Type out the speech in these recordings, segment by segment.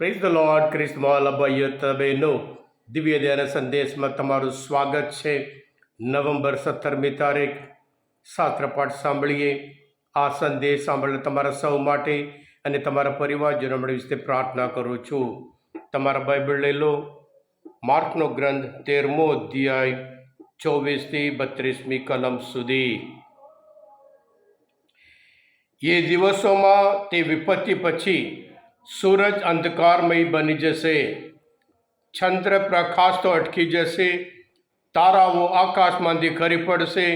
Praise the lord ક્રિસ્મોલ અભય તબેનો દિવ્ય ધ્યાન સંદેશમાં તમારું સ્વાગત છે નવેમ્બર સત્તરમી તારીખ શાસ્ત્રપાઠ સાંભળીએ આ સંદેશ સાંભળીને તમારા સૌ માટે અને તમારા પરિવારજનો માટે વિશે પ્રાર્થના કરું છું તમારા બાઇબલ લઈ લો માર્કનો ગ્રંથ તેરમો અધ્યાય ચોવીસથી બત્રીસમી કલમ સુધી એ દિવસોમાં તે વિપત્તિ પછી સૂરજ અંધકારમય બની જશે. ચંદ્ર પ્રકાશ તો અટકી જશે. તારાઓ આકાશમાંથી ખરી પડશે.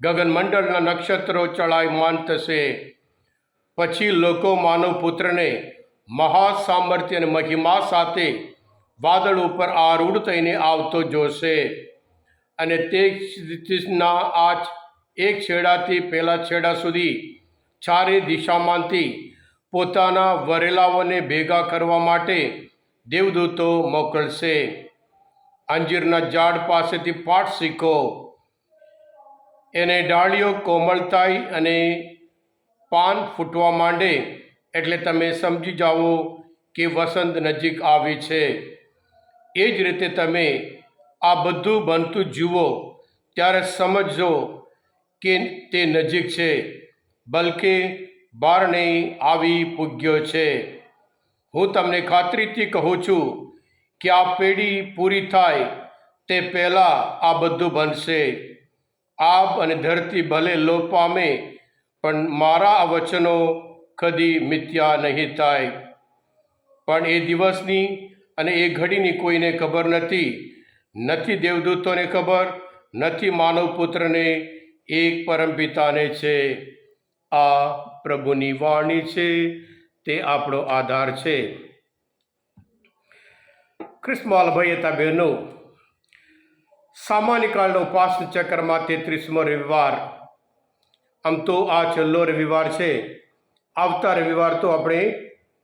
ગગનમંડળના નક્ષત્રો ચડાયમાન થશે પછી લોકો માનવ પુત્રને મહાસામર્થ્ય અને મહિમા સાથે વાદળ ઉપર આરૂઢ થઈને આવતો જોશે. અને તે સ્થિતિના આ એક છેડાથી પહેલા છેડા સુધી ચારે દિશામાંથી પોતાના વરેલાઓને ભેગા કરવા માટે દેવદૂતો મોકલશે. અંજીરના ઝાડ પાસેથી પાઠ શીખો. એને ડાળીઓ કોમળ થાય અને પાન ફૂટવા માંડે. એટલે તમે સમજી જાઓ કે વસંત નજીક આવી છે. એ જ રીતે તમે આ બધું બનતું જુઓ, ત્યારે સમજજો કે તે નજીક છે. બલકે બારણે આવી પૂગ્યો છે. હું તમને ખાતરીથી કહું છું કે આ પેઢી પૂરી થાય તે પહેલાં આ બધું બનશે. આપ અને ધરતી ભલે લોપ પામે પણ મારા આ વચનો કદી મિથ્યા નહીં થાય. પણ એ દિવસની અને એ ઘડીની કોઈને ખબર નથી. નથી દેવદૂતોને ખબર, નથી માનવ પુત્રને એક પરમપિતાને છે. આ પ્રભુની વાણી છે, તે આપણો આધાર છે. ક્રિસ્માલ ભયતા બહેનો, સામાન્ય કાળનો ઉપાસના ચક્રમાં તેત્રીસમો રવિવાર, આમ તો આ છેલ્લો રવિવાર છે. આવતા રવિવાર તો આપણે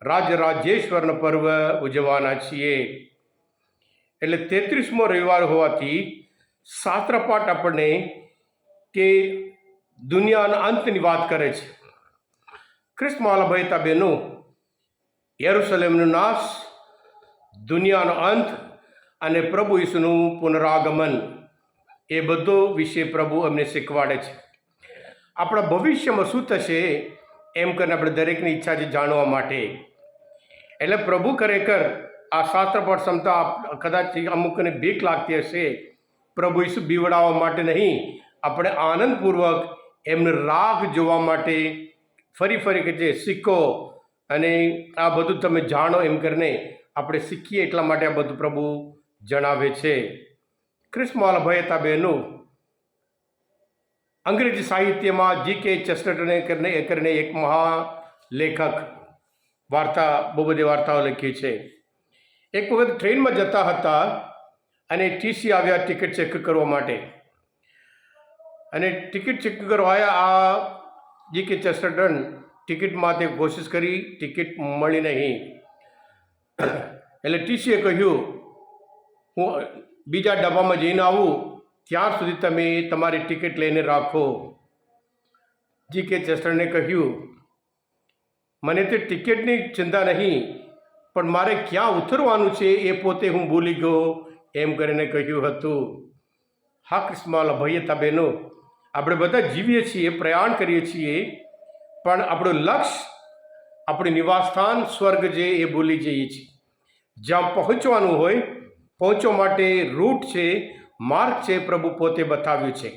રાજરાજેશ્વરનો પર્વ ઉજવવાના છીએ. એટલે તેત્રીસમો રવિવાર હોવાથી સાત્રપાઠ આપણને કે દુનિયાના અંતની વાત કરે છે. ક્રિસ્માલા ભયતા યરુસલેમનું નાશ, દુનિયાનો અંત અને પ્રભુ ઈસુનું પુનરાગમન એ બધો વિશે પ્રભુ અમને શીખવાડે છે. આપણા ભવિષ્યમાં શું થશે એમ કરીને આપણે દરેકની ઈચ્છા છે જાણવા માટે. એટલે પ્રભુ ખરેખર આ શાસ્ત્રપાઠ ક્ષમતા કદાચ અમુકને બીક લાગતી હશે. પ્રભુ ઈસુ બીવડાવવા માટે નહીં. આપણે આનંદપૂર્વક એમને રાગ જોવા માટે ફરી ફરી કે જે શીખો અને આ બધું તમે જાણો એમ કરીને આપણે શીખીએ એટલા માટે આ બધું પ્રભુ જણાવે છે. ક્રિસ્માલ ભયતા બહેનું અંગ્રેજી સાહિત્યમાં જી કે ચેસ્ટને કરીને એ કરીને એક મહાલેખક વાર્તા, બહુ બધી વાર્તાઓ લખી છે. એક વખત ટ્રેનમાં જતા હતા અને ટીસી આવ્યા ટિકિટ ચેક કરવા માટે. અને ટિકિટ ચેક કરવાયા આ જી કે ચેસ્ટરટન ટિકિટમાં તે કોશિશ કરી, ટિકિટ મળી નહીં. એટલે ટીસીએ કહ્યું, હું બીજા ડબ્બામાં જઈને આવું ત્યાં સુધી તમે તમારી ટિકિટ લઈને રાખો. જી કે ચેસ્ટરને કહ્યું, મને તે ટિકિટની ચિંતા નહીં, પણ મારે ક્યાં ઉતરવાનું છે એ પોતે હું ભૂલી ગયો, એમ કરીને કહ્યું હતું. હા કૃષ્માલ તા બહેનો આપણે બધા જીવીએ છીએ, પ્રયાણ કરીએ છીએ, પણ આપણું લક્ષ્ય, આપણું નિવાસસ્થાન સ્વર્ગ છે એ ભૂલી જઈએ છીએ. જ્યાં પહોંચવાનું હોય, પહોંચવા માટે રૂટ છે, માર્ગ છે, પ્રભુ પોતે બતાવ્યું છે.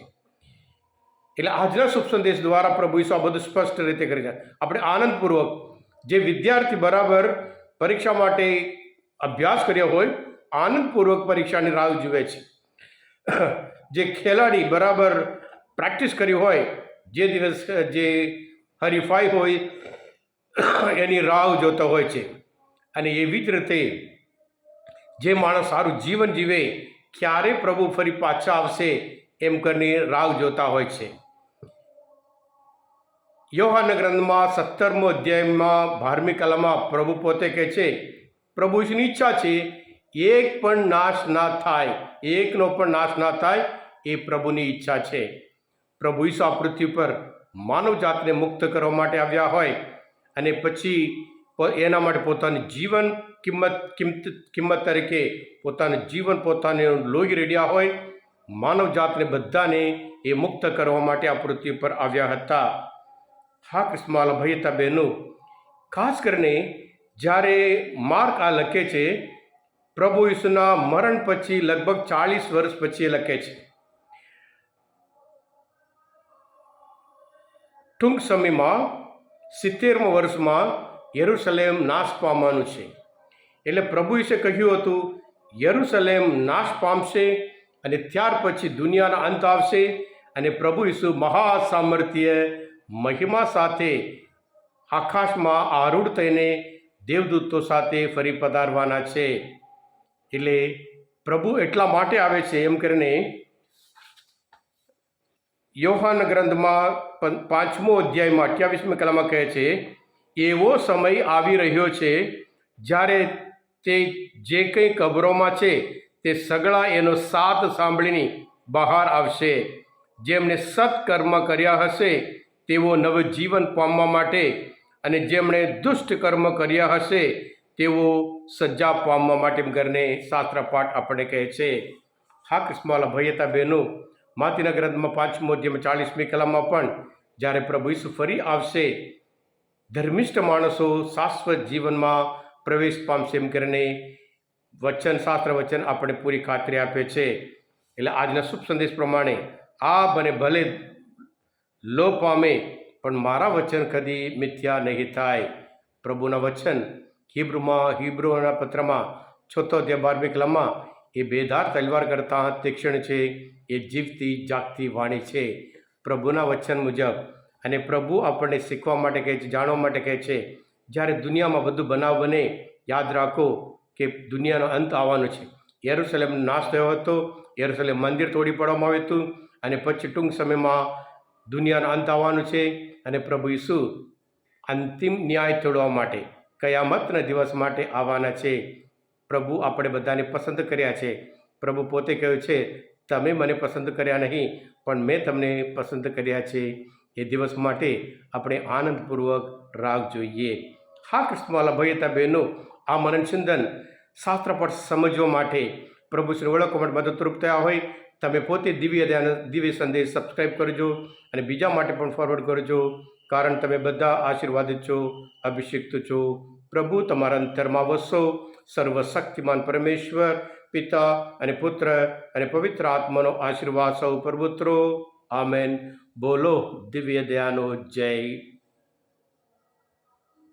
એટલે આજના શુભ સંદેશ દ્વારા પ્રભુ ઈસુ બધું સ્પષ્ટ રીતે કરી જાય આપણે આનંદપૂર્વક જે વિદ્યાર્થી બરાબર પરીક્ષા માટે અભ્યાસ કર્યો હોય, આનંદપૂર્વક પરીક્ષાની રાહ જુએ છે. જે ખેલાડી બરાબર પ્રેક્ટિસ કરી હોય, જે દિવસ જે હરીફાઈ હોય, એની રાહ જોતો હોય છે. અને એવી જ રીતે જે માણસ સારું જીવન જીવે, ક્યારે પ્રભુ ફરી પાછા આવશે એમ કરીને રાહ જોતા હોય છે. યોહાન ગ્રંથમાં સત્તરમો અધ્યાયમાં બારમી કલામાં પ્રભુ પોતે કહે છે, પ્રભુ ઈશ્વરની ઈચ્છા છે, એક પણ નાશ ના થાય, એકનો પણ નાશ ના થાય, એ પ્રભુની ઈચ્છા છે. પ્રભુ ઈસા પૃથ્વી પર માનવ જાતને મુક્ત કરવા માટે આવ્યા હોય અને પછી એના માટે પોતાની જીવન કિંમત કિંમત કિંમત તરીકે પોતાનું જીવન પોતાને લોહી રેડ્યા હોય માનવ જાતને બધાને એ મુક્ત કરવા માટે આ પૃથ્વી પર આવ્યા હતા. હા, કૃષ્ણમાલ ભયતા બહેનો, ખાસ કરીને જ્યારે માર્ક આ લખે છે, પ્રભુ ઈસુના મરણ પછી લગભગ ચાળીસ વર્ષ પછી એ લખે છે. ટૂંક સમયમાં સિત્તેરમા વર્ષમાં યરુસલેમ નાશ પામવાનું છે. એટલે પ્રભુ ઈસે કહ્યું હતું, યરુસલેમ નાશ પામશે અને ત્યાર પછી દુનિયાનો અંત આવશે અને પ્રભુ ઈસુ મહાસામર્થ્ય મહિમા સાથે આકાશમાં આરૂઢ થઈને દેવદૂતો સાથે ફરી પધારવાના છે. એટલે પ્રભુ એટલા માટે આવે છે એમ કરીને યોહાન ગ્રંથમાં પાંચમો અધ્યાયમાં અઠ્યાવીસમી કલામાં કહે છે, એવો સમય આવી રહ્યો છે જ્યારે તે જે કંઈ કબરોમાં છે તે સગળા એનો સાથ સાંભળીને બહાર આવશે. જેમણે સત્કર્મ કર્યા હશે, તેઓ નવજીવન પામવા માટે અને જેમણે દુષ્ટ કર્મ કર્યા હશે, તેઓ સજા પામવા માટે એમ કરીને શાસ્ત્ર પાઠ આપણને કહે છે. હા કૃષ્ણવાલા ભૈયતા બહેનો માતીના ગ્રંથમાં પાંચમો અધ્યાયમાં ચાલીસમી કલામાં પણ જ્યારે પ્રભુ ઈસુ ફરી આવશે, ધર્મિષ્ઠ માણસો શાશ્વત જીવનમાં પ્રવેશ પામશે એમ કરીને વચન, શાસ્ત્ર વચન આપણે પૂરી ખાતરી આપે છે. એટલે આજના શુભ સંદેશ પ્રમાણે આ બને ભલે લો પામે, પણ મારા વચન કદી મિથ્યા નહીં થાય. પ્રભુના વચન હિબ્રુમાં, હિબ્રુના પત્રમાં છોતો અધ્યાય બારમી કલામાં એ બેધાર તલવાર કરતાં તીક્ષ્ણ છે એ જીવતી જાગતી વાણી છે. પ્રભુના વચન મુજબ અને પ્રભુ આપણને શીખવા માટે કહે છે, જાણવા માટે કહે છે, જ્યારે દુનિયામાં બધું બનાવ બને, યાદ રાખો કે દુનિયાનો અંત આવવાનો છે. યરુસલેમનો નાશ થયો હતો, યેરુસલેમ મંદિર તોડી પાડવામાં આવ્યું હતું અને પછી ટૂંક સમયમાં દુનિયાનો અંત આવવાનું છે અને પ્રભુ ઈસુ અંતિમ ન્યાય તોડવા માટે કયામતના દિવસ માટે આવવાના છે. પ્રભુ આપણે બધાને પસંદ કર્યા છે. પ્રભુ પોતે કહ્યું છે તમે મને પસંદ કર્યા નહીં, પણ મેં તમને પસંદ કર્યા છે. એ દિવસ માટે આપણે આનંદપૂર્વક રાગ જોઈએ. હા કૃષ્ણવાલા ભયતા બહેનો, આ મનનચિંતન શાસ્ત્ર પર સમજવા માટે પ્રભુ શ્રી ઓળખવા માટે મદદરૂપ થયા હોય, તમે પોતે દિવ્ય ધ્યાન, દિવ્ય સંદેશ સબસ્ક્રાઈબ કરજો અને બીજા માટે પણ ફોરવર્ડ કરજો, કારણ તમે બધા આશીર્વાદિત છો, અભિષિક્ત છો. પ્રભુ, તમારા અંતરમાં વસો. સર્વશક્તિમાન પરમેશ્વર પિતા અને પુત્ર અને પવિત્ર આત્માનો આશીર્વાદ સૌ પર ઉતરો આમેન. બોલો દિવ્ય દયાનો જય